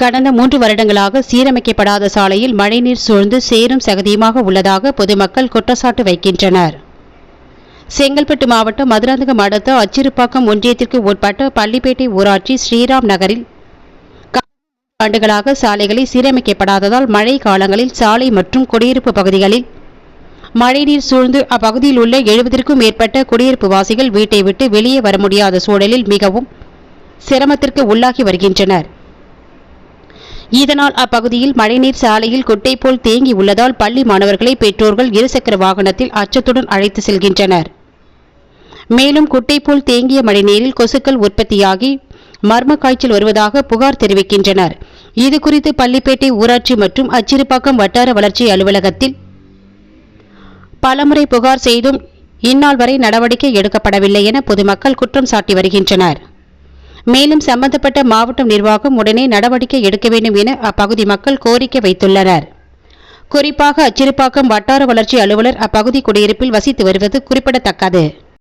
கடந்த மூன்று வருடங்களாக சீரமைக்கப்படாத சாலையில் மழைநீர் சூழ்ந்து சேரும் சகதியுமாக உள்ளதாக பொதுமக்கள் குற்றச்சாட்டு வைக்கின்றனர். செங்கல்பட்டு மாவட்டம் மதுராந்தகம் அடுத்த அச்சிறுப்பாக்கம் ஒன்றியத்திற்கு உட்பட்ட பள்ளிப்பேட்டை ஊராட்சி ஸ்ரீராம் நகரில் ஆண்டுகளாக சாலைகளை சீரமைக்கப்படாததால் மழை காலங்களில் சாலை மற்றும் குடியிருப்பு பகுதிகளில் மழைநீர் சூழ்ந்து அப்பகுதியில் உள்ள எழுபதற்கும் மேற்பட்ட குடியிருப்பு வாசிகள் வீட்டை விட்டு வெளியே வர முடியாத சூழலில் மிகவும் சிரமத்திற்கு உள்ளாகி வருகின்றனர். இதனால் அப்பகுதியில் மழைநீர் சாலையில் கொட்டை போல் தேங்கி உள்ளதால் பள்ளி மாணவர்களை பெற்றோர்கள் இருசக்கர வாகனத்தில் அச்சத்துடன் அழைத்து செல்கின்றனர். மேலும் குட்டை போல் தேங்கிய மழைநீரில் கொசுக்கள் உற்பத்தியாகி மர்ம காய்ச்சல் வருவதாக புகார் தெரிவிக்கின்றனர். இதுகுறித்து பள்ளிப்பேட்டை ஊராட்சி மற்றும் அச்சிறுப்பாக்கம் வட்டார வளர்ச்சி அலுவலகத்தில் பலமுறை புகார் செய்தும் இந்நாள் வரை நடவடிக்கை எடுக்கப்படவில்லை என பொதுமக்கள் குற்றம் சாட்டி வருகின்றனர். மேலும் சம்பந்தப்பட்ட மாவட்ட நிர்வாகம் உடனே நடவடிக்கை எடுக்க வேண்டும் என அப்பகுதி மக்கள் கோரிக்கை வைத்துள்ளனர். குறிப்பாக அச்சிறுப்பாக்கம் வட்டார வளர்ச்சி அலுவலர் அப்பகுதி குடியிருப்பில் வசித்து வருவது குறிப்பிடத்தக்கது.